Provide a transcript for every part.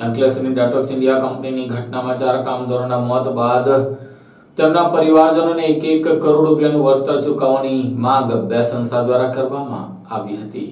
અંકલેશ્વરની ડાટોક્સ India કંપનીની ઘટનામાં ચાર કામદારોના મોત બાદ તેમના પરિવારજનોને એક એક કરોડ રૂપિયાનું વળતર ચૂકવવાની માંગ બે સંસ્થા દ્વારા કરવામાં આવી હતી.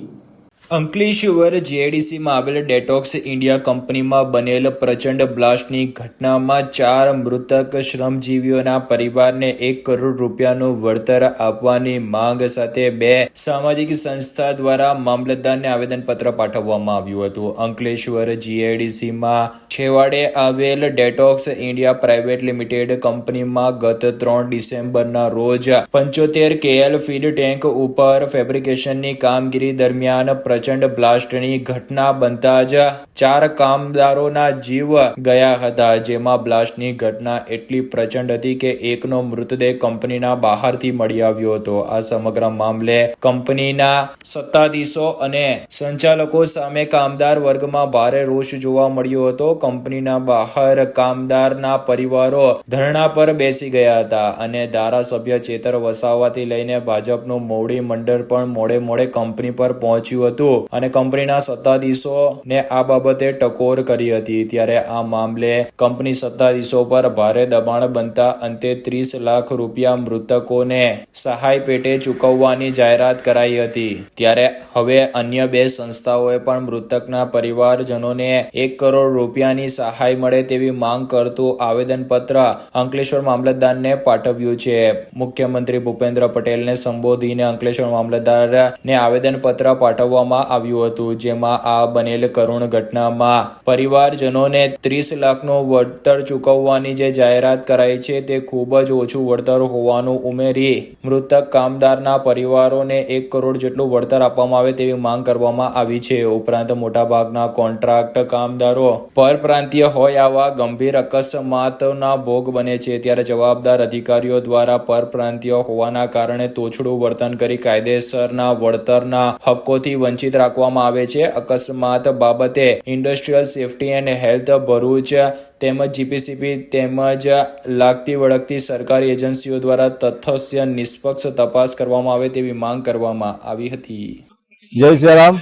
અંકલેશ્વર જીઆઈડીસીમાં આવેલ ડેટોક્સ ઇન્ડિયા કંપનીમાં બનેલ પ્રચંડ બ્લાસ્ટની ઘટનામાં ચાર મૃતક શ્રમજીવીઓના પરિવારને એક કરોડ રૂપિયાનું વળતર આપવાની માંગ સાથે બે સામાજિક સંસ્થા દ્વારા મામલતદારને આવેદનપત્ર પાઠવવામાં આવ્યું હતું. અંકલેશ્વર જીઆઈડીસીમાં છેવાડે આવેલ ડેટોક્સ ઇન્ડિયા પ્રાઇવેટ લિમિટેડ કંપનીમાં ગત ત્રણ ડિસેમ્બરના રોજ પંચોતેર કેએલ ફીડ ટેન્ક ઉપર ફેબ્રિકેશનની કામગીરી દરમિયાન પ્રચંડ બ્લાસ્ટની ઘટના બનતા જ ચાર કામદારોના જીવ ગયા હતા, જેમાં બ્લાસ્ટની ઘટના એટલી પ્રચંડ હતી કે એકનો મૃતદેહ કંપનીના બહારથી મળી આવ્યો હતો. આ સમગ્ર મામલે કંપનીના સત્તાધીશો અને સંચાલકો સામે કામદાર વર્ગમાં ભારે રોષ જોવા મળ્યો હતો. કંપનીના બહાર કામદારના પરિવારો ધરણા પર બેસી ગયા હતા અને ધારાસભ્ય ચેતર વસાવાથી લઈને ભાજપનું મોવડી મંડળ પણ મોડે મોડે કંપની પર પહોંચ્યું હતું. અને કંપનીના સત્તાધીશોને આ બાબતે ટકોર કરી હતી. ત્યારે આ મામલે કંપની સત્તાધીશો પર ભારે દબાણ બનતા અંતે ત્રીસ લાખ રૂપિયા મૃતકોને સહાય પેટે ચૂકવવાની જાહેરાત કરાઈ હતી. ત્યારે હવે અન્ય બે સંસ્થાઓએ પણ મૃતકના પરિવારજનોને એક કરોડ રૂપિયાની સહાય મળે તેવી માંગ કરતું આવેદનપત્ર અંકલેશ્વર મામલતદારને પાઠવ્યું છે. મુખ્યમંત્રી ભૂપેન્દ્ર પટેલને સંબોધીને અંકલેશ્વર મામલતદારને આવેદનપત્ર પાઠવવામાં આવ્યું હતું, જેમાં આ બનેલ કરુણ ઘટનામાં પરિવારજનોને ત્રીસ લાખનું વળતર ચૂકવવાની જે જાહેરાત કરાઈ છે, તે ખૂબ જ ઓછું વળતર હોવાનું ઉમેરી મૃતક કામદારના પરિવારોને એક કરોડ જેટલું વળતર આપવામાં આવે તેવી માંગ કરવામાં આવી છે. ઉપરાંત મોટાભાગના કોન્ટ્રાક્ટ કામદારો પરપ્રાંતીય હોય આવા ગંભીર અકસ્માતના ભોગ બને છે. ત્યારે જવાબદાર અધિકારીઓ દ્વારા પરપ્રાંતીય હોવાના કારણે તોછડું વર્તન કરી કાયદેસરના વળતરના હક્કોથી વંચિત રાખવામાં આવે છે. અકસ્માત બાબતે industrial safety and health Bharuch તેમજ જીપીસીપી તેમજ લાગતી વળગતી સરકારી એજન્સીઓ દ્વારા તથ્ય નિષ્પક્ષ તપાસ કરવામાં આવે તેવી માંગ કરવામાં આવી હતી. જય શ્રી રામ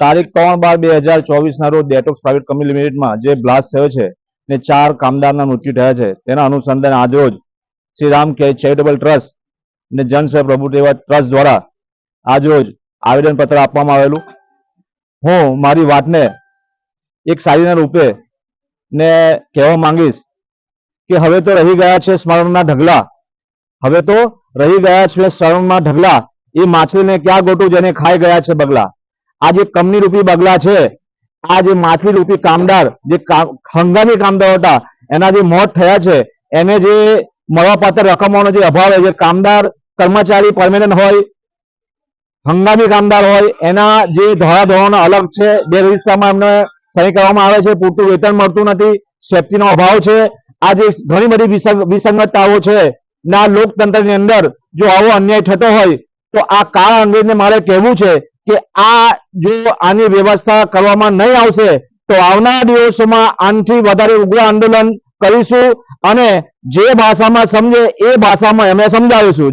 તારીખ ત્રણ બાર બે હજાર ચોવીસના રોજ ડેટોક્સ પ્રાઇવેટ કંપની લિમિટેડમાં જે બ્લાસ્ટ થયો છે ને ચાર કામદારના મૃત્યુ થયા છે. તેના અનુસંધાને આજરોજ શ્રી રામ કે ચેરિટેબલ ટ્રસ્ટ ને જનસેવા પ્રભુ ટ્રસ્ટ દ્વારા આજરોજ આવેદનપત્ર આપવામાં આવેલું. હું મારી વાતને એક સારીના રૂપે ને કહેવા માંગીશ કે હવે તો રહી ગયા છે સ્મરણના ઢગલા. હવે તો રહી ગયા છે સ્મરણના ઢગલા. એ માછલીને ક્યાં ગોટું જેને ખાઈ ગયા છે બગલા? આ જે કમની રૂપી બગલા છે, આ જે માછલી રૂપી કામદાર, જે હંગામી કામદાર હતા, એના જે મોત થયા છે, એને જે મળવાપાત્ર રકમોનો જે અભાવ હોય, જે કામદાર, કર્મચારી પરમેનન્ટ હોય હંગામી કામદાર હોય, એના જે ધોરણો અલગ છે, બે રજિસ્ટરમાં એમને સહી કરવામાં આવે છે, પૂરતું વેતન મળતું નથી સેફટીનો અભાવ છે, આ જે ઘણી બધી વિસંગ- વિસંગતતાઓ છે, ના લોકતંત્રની અંદર જો આવો અન્યાય થતો હોય, તો આ કાળ અંગ્રેજને મારે કહેવું છે કે આ જો આની વ્યવસ્થા કરવામાં નહીં આવશે, તો આવનારા દિવસોમાં આનાથી વધારે ઉગ્ર આંદોલન કરીશું અને જે ભાષામાં સમજે એ ભાષામાં અમે સમજાવીશું.